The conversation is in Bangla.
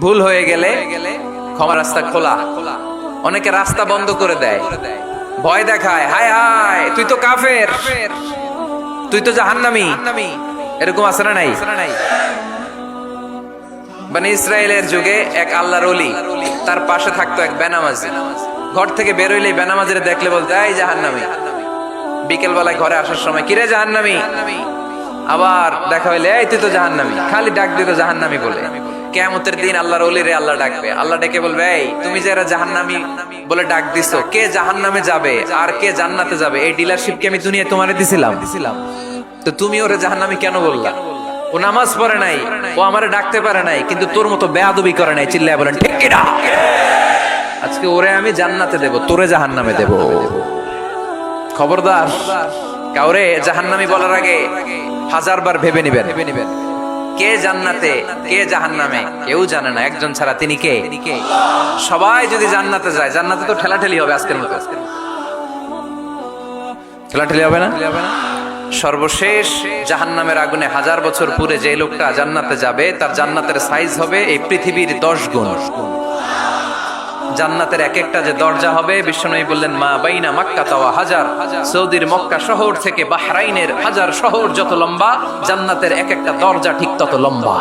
ভুল হয়ে গেলে ক্ষমা রাস্তা খোলা। অনেকে রাস্তা বন্ধ করে দেয়। ভয় দেখায়, হায় হায়, তুই তো কাফের। তুই তো জাহান্নামি। এরকম আছে না নাই? মানে ইসরায়েলের যুগে এক আল্লাহর অলি তার পাশে থাকতো এক বেনামাজি। ঘর থেকে বেরোইলে বেনামাজিরে দেখলে বলতে, এই জাহান্নামি। বিকেল বেলায় ঘরে আসার সময়, কিরে জাহান্নামি? আবার দেখা হইলে, এই, তুই তো জাহান্নামি। খালি ডাক দিত, জাহান্নামি বলে। কেমতের দিন আল্লাহর অলিরে আল্লাহ ডাকবে। আল্লাহ ডেকে বলবে, এই, তুমি যে এরা জাহান্নামি বলে ডাক দিছো কে জাহান্নামে যাবে আর কে জান্নাতে যাবে? এই ডিলারশিপ কি আমি দুনিয়ায় তোমারে দিছিলাম? দিছিলাম তো তুমি ওরে জাহান্নামি কেন বললা? ও নামাজ পড়ে নাই, ও আমারে ডাকতে পারে নাই, কিন্তু তোর মতো বেয়াদবি করে নাই, চিল্লায় বলেন, ঠিক কিনা? আজকে ওরে আমি জান্নাতে দেব, তোরে জাহান্নামে দেব। খবরদার, কাউরে জাহান্নামি বলার আগে হাজারবার ভেবে নিবেন ভেবে নিবেন। কে জান্নাতে, কে জাহান্নামে? কেউ জানে না, একজন ছাড়া তিনি কে? সবাই যদি জান্নাতে যায়, জান্নাতে তো ঠেলাঠেলি হবে আজকের মতো। ঠেলাঠেলি হবে না? সর্বশেষ জাহান্নামের আগুনে হাজার বছর পুরে যে লোকটা জান্নাতে যাবে, তার জান্নাতের সাইজ হবে এই পৃথিবীর দশ গুণ। জান্নাতের এক একটা যে দরজা হবে, বিশ্বনবী বললেন, মা বাইনা মাক্কা তাওয়া হাজার। সৌদির মক্কা শহর থেকে বাহরাইনের হাজার শহর যত লম্বা, জান্নাতের এক একটা দরজা ঠিক তত লম্বা।